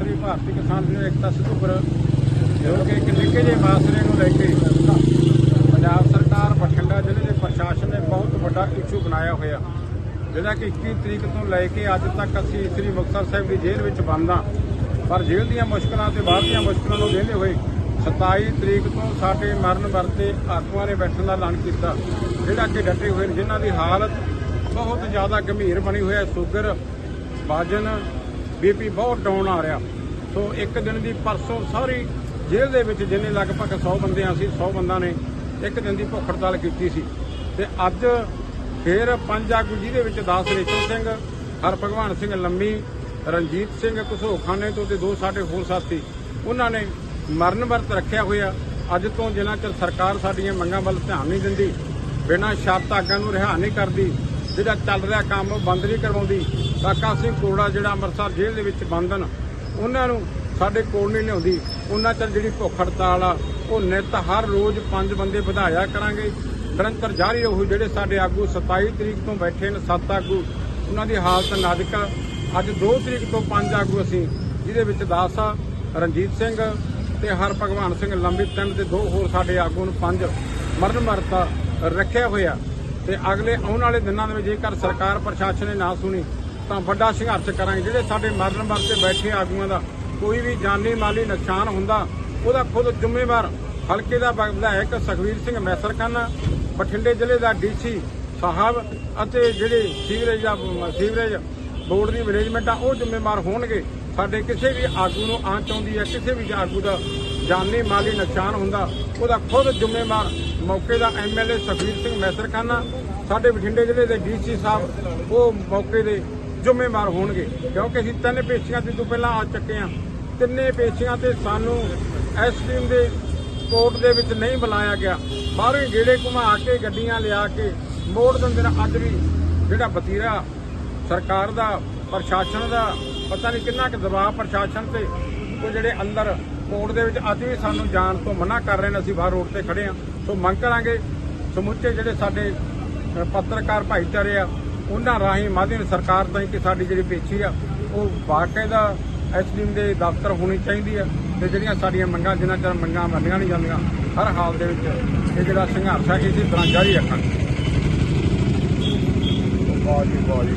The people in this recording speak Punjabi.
ਸ੍ਰੀ ਭਾਰਤੀ ਕਿਸਾਨ ਯੂਨੀਅਨ ਏਕਤਾ ਸਿੱਧੂਪੁਰ ਜੋ ਕਿ ਇੱਕ ਨਿੱਕੇ ਜਿਹੇ ਮਾਸਰੇ ਨੂੰ ਲੈ ਕੇ ਪੰਜਾਬ ਸਰਕਾਰ ਬਠਿੰਡਾ ਜ਼ਿਲ੍ਹੇ ਦੇ ਪ੍ਰਸ਼ਾਸਨ ਨੇ ਬਹੁਤ ਵੱਡਾ ਇਸ਼ੂ ਬਣਾਇਆ ਹੋਇਆ। ਜਿਹੜਾ ਕਿ 21 ਤਰੀਕ ਤੋਂ ਲੈ ਕੇ ਅੱਜ ਤੱਕ ਅਸੀਂ ਸ੍ਰੀ ਮੁਕਤਸਰ ਸਾਹਿਬ ਦੀ ਜੇਲ੍ਹ ਵਿੱਚ ਬੰਦ ਹਾਂ। ਪਰ ਜੇਲ੍ਹ ਦੀਆਂ ਮੁਸ਼ਕਲਾਂ ਤੇ ਬਾਹਰ ਦੀਆਂ ਮੁਸ਼ਕਲਾਂ ਨੂੰ ਦੇਖਦੇ ਹੋਏ 27 ਤਰੀਕ ਤੋਂ ਸਾਡੇ ਮਰਨ ਵਰਤੇ ਆਗੂਆਂ ਨੇ ਬੈਠਣ ਦਾ ਐਲਾਨ ਕੀਤਾ। ਜਿਹੜਾ ਕਿ ਡਟੇ ਹੋਏ ਨੇ, ਜਿਨ੍ਹਾਂ ਦੀ ਹਾਲਤ ਬਹੁਤ ਜ਼ਿਆਦਾ ਗੰਭੀਰ ਬਣੀ ਹੋਇਆ ਸ਼ੂਗਰ, ਵਾਜਨ ਬੀਪੀ ਬਹੁਤ ਡਾਊਨ ਆ ਰਿਹਾ। ਸੋ ਇੱਕ ਦਿਨ ਦੀ ਪਰਸੋਂ ਸਾਰੀ ਜੇਲ੍ਹ ਦੇ ਵਿੱਚ ਜਿੰਨੇ ਲਗਭਗ 100 ਬੰਦੇ ਆ ਸੀ 100 ਬੰਦਾ ਨੇ ਇੱਕ ਦਿਨ ਦੀ ਭੁੱਖ ਹੜਤਾਲ ਕੀਤੀ ਸੀ। ਤੇ ਅੱਜ ਫੇਰ ਪੰਜ ਆਗੂ ਜਿਹਦੇ ਵਿੱਚ ਦਾਸ ਰੇਸ਼ਮ ਸਿੰਘ ਹਰ ਭਗਵਾਨ ਸਿੰਘ ਲੰਮੀ, ਰਣਜੀਤ ਸਿੰਘ ਘਸੋਖਾਨੇ ਤੋਂ ਤੇ ਦੋ ਸਾਡੇ ਹੋਰ ਸਾਥੀ, ਉਹਨਾਂ ਨੇ ਮਰਨ ਵਰਤ ਰੱਖਿਆ ਹੋਇਆ। ਅੱਜ ਤੋਂ ਜਿਨ੍ਹਾਂ ਚਿਰ ਸਰਕਾਰ ਸਾਡੀਆਂ ਮੰਗਾਂ ਵੱਲ ਧਿਆਨ ਨਹੀਂ ਦਿੰਦੀ, ਬਿਨਾਂ ਸ਼ਰਤ ਆਗਾਂ ਨੂੰ ਰਿਹਾ ਨਹੀਂ ਕਰਦੀ ਜਿਹੜਾ ਚੱਲ ਰਿਹਾ ਕੰਮ ਉਹ ਬੰਦ ਨਹੀਂ ਕਰਵਾਉਂਦੀ। ਕਾਕਾ ਸਿੰਘ ਕੋੜਾ ਜਿਹੜਾ ਅੰਮ੍ਰਿਤਸਰ ਜੇਲ੍ਹ ਦੇ ਵਿੱਚ ਬੰਦ ਹਨ ਉਹਨਾਂ ਨੂੰ ਸਾਡੇ ਕੋਲ ਨਹੀਂ ਲਿਆਉਂਦੀ। ਉਹਨਾਂ ਚਿਰ ਜਿਹੜੀ ਭੁੱਖ ਹੜਤਾਲ ਆ, ਉਹ ਨਿਤ ਹਰ ਰੋਜ਼ ਪੰਜ ਬੰਦੇ ਵਧਾਇਆ ਕਰਾਂਗੇ। ਨਿਰੰਤਰ ਜਾਰੀ ਰਹੂ, ਜਿਹੜੇ ਸਾਡੇ ਆਗੂ 27 ਤਰੀਕ ਤੋਂ ਬੈਠੇ ਨੇ, ਸੱਤ ਆਗੂ, ਉਹਨਾਂ ਦੀ ਹਾਲਤ ਨਾਜ਼ੁਕ ਆ। ਅੱਜ 2 ਤਰੀਕ ਤੋਂ ਪੰਜ ਆਗੂ ਅਸੀਂ, ਜਿਹਦੇ ਵਿੱਚ ਦਾਸ ਆ, ਰਣਜੀਤ ਸਿੰਘ ਤੇ ਹਰ ਭਗਵਾਨ ਸਿੰਘ ਲੰਬੀ ਤਿੰਨ ਤੇ ਦੋ ਹੋਰ ਸਾਡੇ ਆਗੂ ਨੂੰ ਪੰਜ ਮਰਨ ਮਰਤਾ ਰੱਖਿਆ ਹੋਇਆ। ਤੇ ਅਗਲੇ ਆਉਣ ਵਾਲੇ ਦਿਨਾਂ ਦੇ ਵਿੱਚ ਜੇਕਰ ਸਰਕਾਰ ਪ੍ਰਸ਼ਾਸਨ ਨੇ ਨਾ ਸੁਣੀ, ਤਾਂ ਵੱਡਾ ਸੰਘਰਸ਼ ਕਰਾਂਗੇ। ਜਿਹੜੇ ਸਾਡੇ ਮਰਨ ਵਰਤੇ ਬੈਠੇ ਆਗੂਆਂ ਦਾ ਕੋਈ ਵੀ ਜਾਨੀ ਮਾਲੀ ਨੁਕਸਾਨ ਹੁੰਦਾ, ਉਹਦਾ ਖੁਦ ਜ਼ਿੰਮੇਵਾਰ ਹਲਕੇ ਦਾ ਵਿਧਾਇਕ ਸੁਖਵੀਰ ਸਿੰਘ ਮੈਸਰਖਾਨਾ ਬਠਿੰਡੇ ਜ਼ਿਲ੍ਹੇ ਦਾ ਡੀਸੀ ਸਾਹਿਬ ਅਤੇ ਜਿਹੜੇ ਸੀਵਰੇਜ ਦਾ, ਸੀਵਰੇਜ ਬੋਰਡ ਦੀ ਮੈਨੇਜਮੈਂਟ ਆ, ਉਹ ਜ਼ਿੰਮੇਵਾਰ ਹੋਣਗੇ। ਸਾਡੇ ਕਿਸੇ ਵੀ ਆਗੂ ਨੂੰ ਆਂਚ ਆਉਂਦੀ ਹੈ, ਕਿਸੇ ਵੀ ਆਗੂ ਦਾ ਜਾਨੀ ਮਾਲੀ ਨੁਕਸਾਨ ਹੁੰਦਾ, ਉਹਦਾ ਖੁਦ ਜ਼ਿੰਮੇਵਾਰ ਮੌਕੇ ਦਾ ਐਮਐਲਏ ਸੁਖਵੀਰ ਸਿੰਘ ਮੈਸਰਖਾਨਾ, ਸਾਡੇ ਬਠਿੰਡੇ ਜ਼ਿਲ੍ਹੇ ਦੇ ਡੀਸੀ ਸਾਹਿਬ, ਉਹ ਮੌਕੇ ਦੇ ਜ਼ਿੰਮੇਵਾਰ ਹੋਣਗੇ। ਕਿਉਂਕਿ ਅਸੀਂ ਤਿੰਨ ਪੇਸ਼ੀਆਂ ਤੇ ਤੋਂ ਪਹਿਲਾਂ ਆ ਚੁੱਕੇ ਹਾਂ। ਤਿੰਨੇ ਪੇਸ਼ੀਆਂ ਤੇ ਸਾਨੂੰ ਐਸਟੀਐਮ ਦੇ ਕੋਰਟ ਦੇ ਵਿੱਚ ਨਹੀਂ ਬੁਲਾਇਆ ਗਿਆ। ਬਾਹਰੋਂ ਗੇੜੇ ਘੁਮਾ ਕੇ, ਗੱਡੀਆਂ ਲਿਆ ਕੇ, ਮੋੜ ਦਿੰਦੇ ਨੇ। ਅੱਜ ਵੀ ਜਿਹੜਾ ਵਤੀਰਾ ਸਰਕਾਰ ਦਾ, ਪ੍ਰਸ਼ਾਸਨ ਦਾ, ਪਤਾ ਨਹੀਂ ਕਿੰਨਾ ਕੁ ਦਬਾਅ ਪ੍ਰਸ਼ਾਸਨ ਤੇ ਉਹ ਜਿਹੜੇ ਅੰਦਰ ਕੋਰਟ ਦੇ ਵਿੱਚ ਅੱਜ ਵੀ ਸਾਨੂੰ ਜਾਣ ਤੋਂ ਮਨਾ ਕਰ ਰਹੇ ਨੇ, ਅਸੀਂ ਬਾਹਰ ਰੋਡ ਤੇ ਖੜੇ ਹਾਂ। ਸੋ ਮੰਗ ਕਰਾਂਗੇ ਸਮੁੱਚੇ ਜਿਹੜੇ ਸਾਡੇ ਪੱਤਰਕਾਰ ਭਾਈਚਾਰੇ ਆ, ਉਹਨਾਂ ਰਾਹੀਂ ਮਾਧਿਅਮ ਸਰਕਾਰ ਤਾਈਂ ਕਿ ਸਾਡੀ ਜਿਹੜੀ ਪੇਸ਼ੀ ਆ, ਉਹ ਬਾਕਾਇਦਾ ਐਸਡੀਐਮ ਦੇ ਦਫ਼ਤਰ ਹੋਣੀ ਚਾਹੀਦੀ ਆ ਤੇ ਜਿਹੜੀਆਂ ਸਾਡੀਆਂ ਮੰਗਾਂ ਜਿਨ੍ਹਾਂ ਚਿਰ ਮੰਗਾਂ ਮੰਨੀਆਂ ਨਹੀਂ ਜਾਂਦੀਆਂ, ਹਰ ਹਾਲ ਦੇ ਵਿੱਚ ਇਹ ਜਿਹੜਾ ਸੰਘਰਸ਼ ਆ, ਇਸੇ ਤਰ੍ਹਾਂ ਜਾਰੀ ਰੱਖਾਂਗੇ। ਵਾਹ ਜੀ ਵਾਹ ਜੀ।